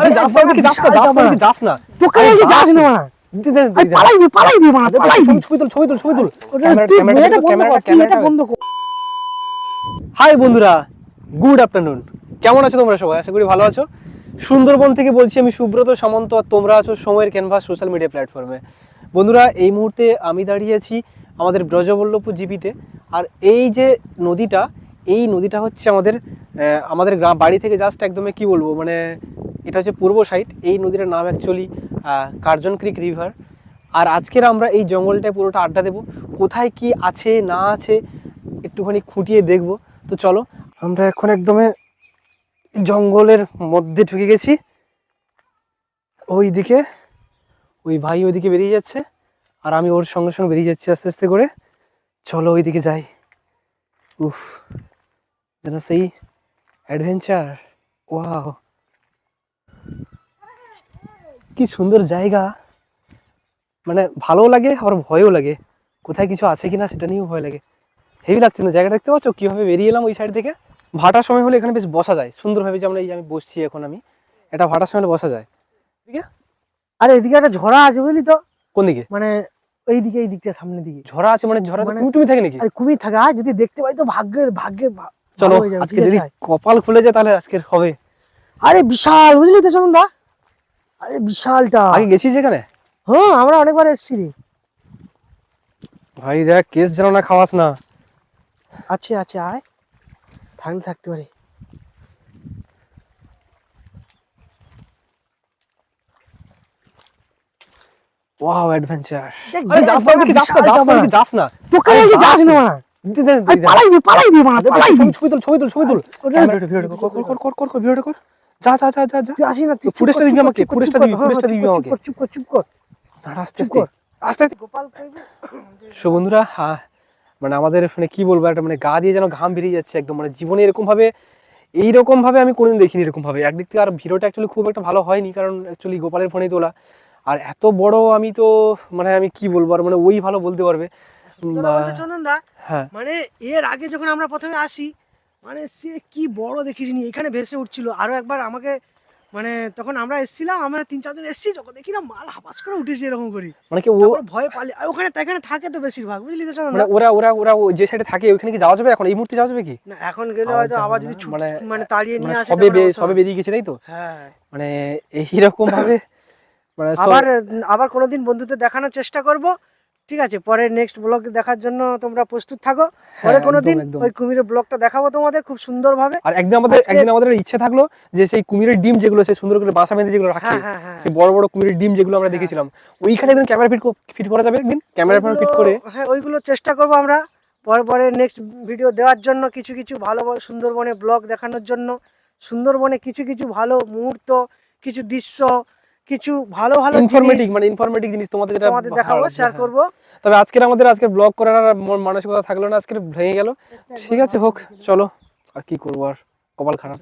আরে যাস না যাস না যাস না যাস না। যাস না। ছবি তুল ছবি তুল ছবি তুল। এটা বন্ধ কর, এটা বন্ধ কর। হাই বন্ধুরা। গুড আফটারনুন কেমন আছো তোমরা সবাই? আশা করি ভালো আছো। সুন্দরবন থেকে বলছি আমি সুব্রত সামন্ত আর তোমরা আছো সময়ের ক্যানভাস সোশ্যাল মিডিয়া প্ল্যাটফর্মে বন্ধুরা এই মুহূর্তে আমি দাঁড়িয়ে আছি আমাদের ব্রজবল্লভপুর জিপিতে। আর এই যে নদীটা এই নদীটা হচ্ছে আমাদের আহ, আমাদের গ্রাম বাড়ি থেকে জাস্ট একদমই কি বলব মানে এটা হচ্ছে পূর্ব সাইড, এই নদীটার নাম অ্যাকচুয়ালি কার্জন ক্রিক রিভার। আর আজকের আমরা এই জঙ্গলটায় পুরোটা আড্ডা দেবো। কোথায় কি আছে, না আছে, একটুখানি খুঁটিয়ে দেখব। তো চলো, আমরা এখন একদমে জঙ্গলের মধ্যে ঢুকে গেছি। ওই দিকে ওই ভাই ওইদিকে বেরিয়ে যাচ্ছে, আর আমি ওর সঙ্গে সঙ্গে বেরিয়ে যাচ্ছি আস্তে আস্তে করে। চলো ওইদিকে যাই। উফ, যেন সেই অ্যাডভেঞ্চার ওয়াও কি সুন্দর জায়গা। মানে ভালোও লাগে আবার ভয়ও লাগে। কোথায় কিছু আছে কিনা সেটা নিয়েও ভয় লাগে। হেভি লাগছে না। জায়গা দেখতে পাচ্ছ? কীভাবে বেরিয়ে এলাম ওই সাইড থেকে? ভাটার সময় হলে এখানে বেশ বসা যায়। সুন্দরভাবে যেমন এই যে আমি বসছি এখন আমি এটা ভাটার সময় বসা যায়। ঠিক আছে আরে এদিকে একটা ঝরা আছে বুঝলি তো। কোন দিকে? মানে এই দিকে এই দিকটা সামনের দিকে। ঝরা আছে মানে ঝরা মানে- তুমি থাকে নাকি? আর কুমির থাকে। আর যদি দেখতে পাই তো ভাগ্যের ভাগ্যে চলো আজকে যদি কপাল খুলে যায় তাহলে আজকের হবে। আরে বিশাল বুঝলি তো দা আরে বিশালটা। আগে গেছি যেখানে হ্যাঁ আমরা অনেকবার এসেছি ভাই দেখ কেস যেন না খাওয়াস না। আছে আছে আয়। থাকলে থাকতে পারে। ওয়াও অ্যাডভেঞ্চার আরে যাস না যাস না যাস না ব্যাপার। যাস না। তোকে আরে বলছি যাস না না। দে, দে, দে, আরে দে। পালাই দি পালাই দি পালাই ছবি তুল ছবি তুল ছবি তুল। ভিডিওটা কর কর কর কর কর কর ভিডিওটা কর। যা যা যা যা যা। আসিস না, তুই ফুটেজটা দিবি আমাকে, ফুটেজটা দিবি, হ্যাঁ, ফুটেজটা দিবি আমাকে। চুপ কর, চুপ কর, দাঁড়া আস্তে আস্তে। আস্তে আস্তে। গোপাল? সো বন্ধুরা হ্যাঁ মানে আমাদের মানে কি বলব একটা মানে গা দিয়ে যেন ঘাম বেরিয়ে যাচ্ছে একদম। মানে জীবনে এরকম ভাবে এইরকম ভাবে আমি কোনোদিন দেখিনি এরকম ভাবে একদিক থেকে আর ভিডিওটা অ্যাকচুয়ালি খুব একটা ভালো হয়নি কারণ অ্যাকচুয়ালি গোপালের ফোনে তোলা। আর এত বড় আমি তো মানে আমি কি বলব আর মানে ওই ভালো বলতে পারবে। হ্যাঁ। মানে এর আগে যখন আমরা প্রথমে আসি মানে সে কি বড় দেখিসনি এখানে ভেসে উঠছিল। আরও একবার আমাকে মানে তখন আমরা এসেছিলাম আমরা তিন চারজন এসেছি যখন দেখি না মাল হাবাস করে উঠেছে এরকম করি মানে কি ও ভয় পালি আর ওখানে এখানে থাকে তো বেশিরভাগ বুঝলি তো মানে ওরা ওরা ওরা যে সাইডে থাকে ওখানে কি যাওয়া যাবে এখন? এই মুহূর্তে যাওয়া যাবে কি? না এখন গেলে হয়তো আবার যদি মানে- মানে তাড়িয়ে মানে নিয়ে আসে সবে সবে। বেরিয়ে গেছে তাই তো? হ্যাঁ। মানে এইরকম ভাবে মানে আবার আবার কোনোদিন বন্ধুদের দেখানোর চেষ্টা করব। ঠিক আছে পরে নেক্সট ব্লগ দেখার জন্য তোমরা প্রস্তুত থাকো। পরে হ্যাঁ, কোনোদিন ওই কুমিরের ব্লগটা দেখাবো তোমাদের খুব সুন্দরভাবে। আর একদিন আমাদের একদিন আমাদের ইচ্ছে থাকল যে সেই কুমিরের ডিম যেগুলো সেই সুন্দর করে বাসা বেঁধে যেগুলো রাখে হ্যাঁ হ্যাঁ সেই বড় বড় কুমিরের ডিম যেগুলো আমরা। দেখেছিলাম ওইখানে একদিন ক্যামেরা ফিট ফিট করা যাবে একদিন? ক্যামেরা ফিট করে। হ্যাঁ ওইগুলো চেষ্টা করব আমরা। পরে পরে নেক্সট ভিডিও দেওয়ার জন্য কিছু কিছু ভালো ভালো সুন্দরবনে ব্লগ দেখানোর জন্য। সুন্দরবনে কিছু কিছু ভালো মুহূর্ত কিছু দৃশ্য কিছু ভালো ভালো ইনফরমেটিভ মানে ইনফরমেটিভ জিনিস তোমাদের যেটা তোমাদের দেখাবো শেয়ার। করব। তবে আজকের আমাদের আজকে ব্লগ করার আর মানসিকতা থাকল না আজকে ভেঙে গেল। ঠিক আছে হোক চলো আর কি করব আর কপাল খারাপ।